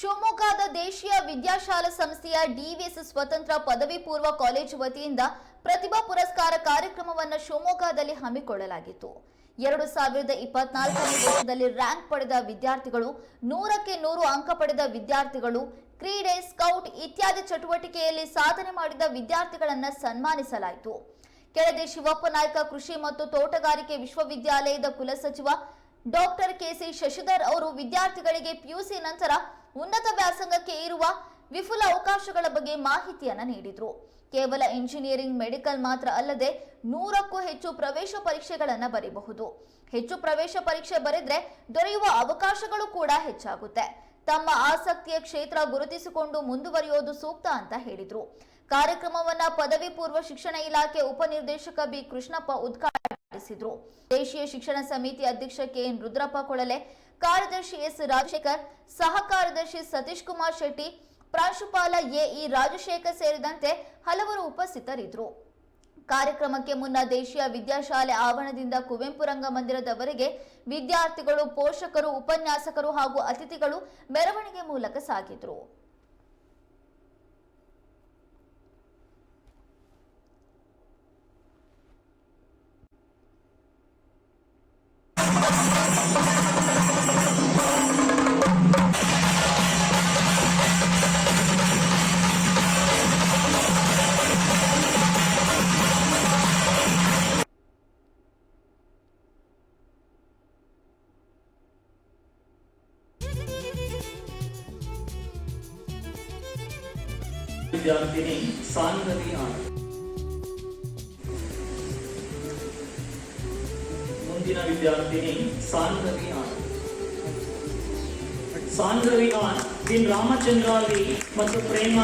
ಶಿವಮೊಗ್ಗದ ದೇಶೀಯ ವಿದ್ಯಾಶಾಲಾ ಸಂಸ್ಥೆಯ ಡಿವಿಎಸ್ ಸ್ವತಂತ್ರ ಪದವಿ ಪೂರ್ವ ಕಾಲೇಜು ವತಿಯಿಂದ ಪ್ರತಿಭಾ ಪುರಸ್ಕಾರ ಕಾರ್ಯಕ್ರಮವನ್ನು ಶಿವಮೊಗ್ಗದಲ್ಲಿ ಹಮ್ಮಿಕೊಳ್ಳಲಾಗಿತ್ತು. ಎರಡು ಸಾವಿರದ ಇಪ್ಪತ್ನಾಲ್ಕನೇ ವರ್ಷದಲ್ಲಿ ರ್ಯಾಂಕ್ ಪಡೆದ ವಿದ್ಯಾರ್ಥಿಗಳು, ನೂರಕ್ಕೆ ನೂರು ಅಂಕ ಪಡೆದ ವಿದ್ಯಾರ್ಥಿಗಳು, ಕ್ರೀಡೆ, ಸ್ಕೌಟ್ ಇತ್ಯಾದಿ ಚಟುವಟಿಕೆಯಲ್ಲಿ ಸಾಧನೆ ಮಾಡಿದ ವಿದ್ಯಾರ್ಥಿಗಳನ್ನು ಸನ್ಮಾನಿಸಲಾಯಿತು. ಕೆಳದಿ ಶಿವಪ್ಪ ನಾಯ್ಕ ಕೃಷಿ ಮತ್ತು ತೋಟಗಾರಿಕೆ ವಿಶ್ವವಿದ್ಯಾಲಯದ ಕುಲಸಚಿವ ಡಾಕ್ಟರ್ ಕೆಸಿ ಶಶಿಧರ್ ಅವರು ವಿದ್ಯಾರ್ಥಿಗಳಿಗೆ ಪಿಯುಸಿ ನಂತರ ಉನ್ನತ ವ್ಯಾಸಂಗಕ್ಕೆ ಇರುವ ವಿಫುಲ ಅವಕಾಶಗಳ ಬಗ್ಗೆ ಮಾಹಿತಿಯನ್ನು ನೀಡಿದ್ರು. ಕೇವಲ ಇಂಜಿನಿಯರಿಂಗ್, ಮೆಡಿಕಲ್ ಮಾತ್ರ ಅಲ್ಲದೆ ನೂರಕ್ಕೂ ಹೆಚ್ಚು ಪ್ರವೇಶ ಪರೀಕ್ಷೆಗಳನ್ನು ಬರೀಬಹುದು. ಹೆಚ್ಚು ಪ್ರವೇಶ ಪರೀಕ್ಷೆ ಬರೆದ್ರೆ ದೊರೆಯುವ ಅವಕಾಶಗಳು ಕೂಡ ಹೆಚ್ಚಾಗುತ್ತೆ. ತಮ್ಮ ಆಸಕ್ತಿಯ ಕ್ಷೇತ್ರ ಗುರುತಿಸಿಕೊಂಡು ಮುಂದುವರಿಯೋದು ಸೂಕ್ತ ಅಂತ ಹೇಳಿದ್ರು. ಕಾರ್ಯಕ್ರಮವನ್ನ ಪದವಿ ಪೂರ್ವ ಶಿಕ್ಷಣ ಇಲಾಖೆ ಉಪನಿರ್ದೇಶಕ ಬಿ ಕೃಷ್ಣಪ್ಪ ಉದ್ಘಾಟಿಸಿದ್ರು ದೇಶೀಯ ಶಿಕ್ಷಣ ಸಮಿತಿ ಅಧ್ಯಕ್ಷ ಕೆಎನ್ ರುದ್ರಪ್ಪ ಕೊಳಲೆ, ಕಾರ್ಯದರ್ಶಿ ಎಸ್. ರಾಜಶೇಖರ್ ಸಹ ಕಾರ್ಯದರ್ಶಿ ಸತೀಶ್ ಕುಮಾರ್ ಶೆಟ್ಟಿ, ಪ್ರಾಂಶುಪಾಲ ಎಇ ರಾಜಶೇಖರ್ ಸೇರಿದಂತೆ ಹಲವರು ಉಪಸ್ಥಿತರಿದ್ದರು. ಕಾರ್ಯಕ್ರಮಕ್ಕೆ ಮುನ್ನ ದೇಶೀಯ ವಿದ್ಯಾಶಾಲೆ ಆವರಣದಿಂದ ಕುವೆಂಪು ರಂಗಮಂದಿರದವರೆಗೆ ವಿದ್ಯಾರ್ಥಿಗಳು, ಪೋಷಕರು, ಉಪನ್ಯಾಸಕರು ಹಾಗೂ ಅತಿಥಿಗಳು ಮೆರವಣಿಗೆ ಮೂಲಕ ಸಾಗಿದ್ರು. ವಿದ್ಯಾರ್ಥಿನಿ ಸಾಂಗವಿ ಆರ್ ಮುಂದಿನ ವಿದ್ಯಾರ್ಥಿನಿ ಸಾಂಗವಿ ಆರ್ ಸಾಂಗವಿ ಆರ್ ಬಿನ್ ರಾಮಚಂದ್ರಾವಿ ಮತ್ತು ಪ್ರೇಮ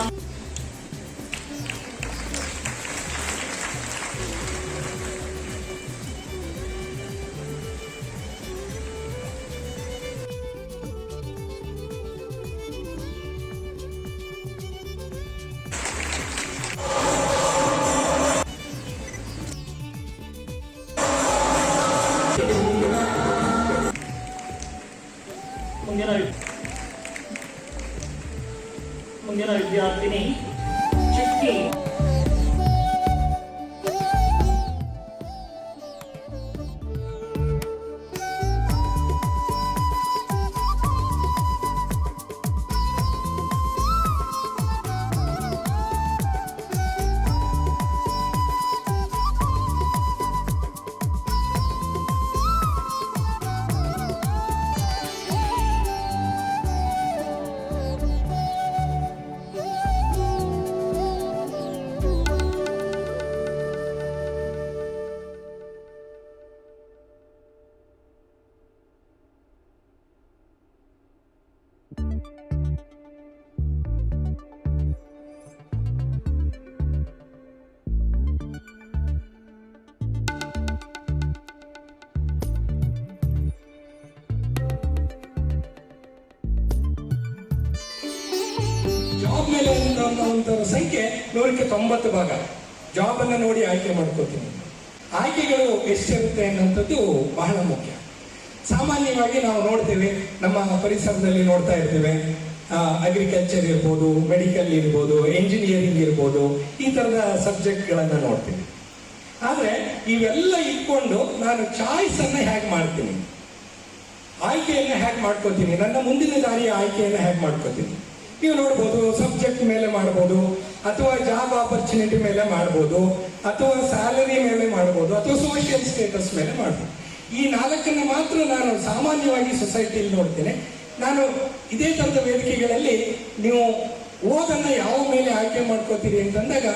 ಮುಂದಿನ ವಿ- ಮುಂದಿನ ಜಾಬ್ ಉಂಟು ಸಂಖ್ಯೆ ನೂರಕ್ಕೆ ತೊಂಬತ್ತು ಭಾಗ. ಜಾಬನ್ನು ನೋಡಿ ಆಯ್ಕೆ ಮಾಡ್ಕೋತೀನಿ. ಆಯ್ಕೆಗಳು ಎಷ್ಟಿರುತ್ತೆ ಅನ್ನೋಂಥದ್ದು ಬಹಳ ಮುಖ್ಯ. ಸಾಮಾನ್ಯವಾಗಿ ನಾವು ನೋಡ್ತೇವೆ, ನಮ್ಮ ಪರಿಸರದಲ್ಲಿ ನೋಡ್ತಾ ಇರ್ತೇವೆ. ಅಗ್ರಿಕಲ್ಚರ್ ಇರ್ಬೋದು ಮೆಡಿಕಲ್ ಇರ್ಬೋದು ಎಂಜಿನಿಯರಿಂಗ್ ಇರ್ಬೋದು, ಈ ಥರದ ಸಬ್ಜೆಕ್ಟ್ಗಳನ್ನು ನೋಡ್ತೀವಿ ಆದರೆ ಇವೆಲ್ಲ ಇಟ್ಕೊಂಡು ನಾನು ಚಾಯ್ಸ್ ಅನ್ನ ಹೇಗೆ ಮಾಡ್ತೀನಿ? ಆಯ್ಕೆಯನ್ನು ಹ್ಯಾಕ್ ಮಾಡ್ಕೋತೀನಿ? ನನ್ನ ಮುಂದಿನ ದಾರಿಯ ಆಯ್ಕೆಯನ್ನು ಹೇಗೆ ಮಾಡ್ಕೋತೀನಿ? ನೀವು ನೋಡ್ಬೋದು ಸಬ್ಜೆಕ್ಟ್ ಮೇಲೆ ಮಾಡ್ಬೋದು, ಅಥವಾ ಜಾಬ್ ಆಪರ್ಚುನಿಟಿ ಮೇಲೆ ಮಾಡ್ಬೋದು, ಅಥವಾ ಸ್ಯಾಲರಿ ಮೇಲೆ ಮಾಡ್ಬೋದು, ಅಥವಾ ಸೋಷಿಯಲ್ ಸ್ಟೇಟಸ್ ಮೇಲೆ ಮಾಡ್ಬೋದು. ಈ ನಾಲ್ಕನ್ನು ಮಾತ್ರ ನಾನು ಸಾಮಾನ್ಯವಾಗಿ ಸೊಸೈಟಿಯಲ್ಲಿ ನೋಡ್ತೇನೆ. ನಾನು ಇದೇ ಥರದ ವೇದಿಕೆಗಳಲ್ಲಿ ನೀವು ಓದನ್ನ ಯಾವ ಮೇಲೆ ಆಯ್ಕೆ ಮಾಡ್ಕೋತೀರಿ ಅಂತಂದಾಗ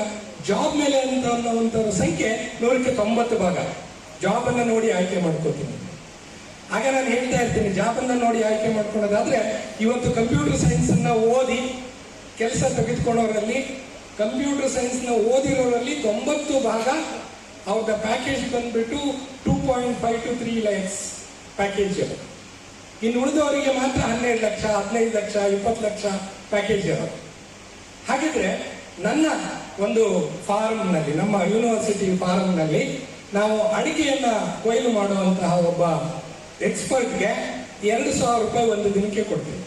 ಜಾಬ್ ಮೇಲೆ ಅಂತ ಅನ್ನೋವಂಥವ್ರ ಸಂಖ್ಯೆ ನೂರಕ್ಕೆ ತೊಂಬತ್ತು ಭಾಗ. ಜಾಬ್ ಅನ್ನ ನೋಡಿ ಆಯ್ಕೆ ಮಾಡ್ಕೋತೀನಿ. ಆಗ ನಾನು ಹೇಳ್ತಾ ಇರ್ತೀನಿ ಜಾಬನ್ನ ನೋಡಿ ಆಯ್ಕೆ ಮಾಡ್ಕೊಳ್ಳೋದಾದ್ರೆ ಇವತ್ತು ಕಂಪ್ಯೂಟರ್ ಸೈನ್ಸ್ ಅನ್ನ ಓದಿ ಕೆಲಸ ತೆಗೆದುಕೊಳ್ಳೋರಲ್ಲಿ ಕಂಪ್ಯೂಟರ್ ಸೈನ್ಸ್ನ ಓದಿರೋರಲ್ಲಿ ತೊಂಬತ್ತು ಭಾಗ ಅವ್ರದ ಪ್ಯಾಕೇಜ್ ಬಂದ್ಬಿಟ್ಟು two point five to three lakhs package ಇನ್ನು ಉಳಿದವರಿಗೆ ಮಾತ್ರ ಹನ್ನೆರಡು ಲಕ್ಷ, ಹದಿನೈದು ಲಕ್ಷ, ಇಪ್ಪತ್ತು ಲಕ್ಷ ಪ್ಯಾಕೇಜ್ ಹಾಗಿದ್ರೆ ನನ್ನ ಒಂದು ಫಾರ್ಮ್ನಲ್ಲಿ, ನಮ್ಮ ಯೂನಿವರ್ಸಿಟಿ ಫಾರ್ಮ್ನಲ್ಲಿ ನಾವು ಅಡಿಕೆಯನ್ನ ಕೊಯ್ಲು ಮಾಡುವಂತಹ ಒಬ್ಬ ಎಕ್ಸ್ಪರ್ಟ್ಗೆ ಎರಡು ಸಾವಿರ ರೂಪಾಯಿ ಒಂದು ದಿನಕ್ಕೆ ಕೊಡ್ತೀವಿ.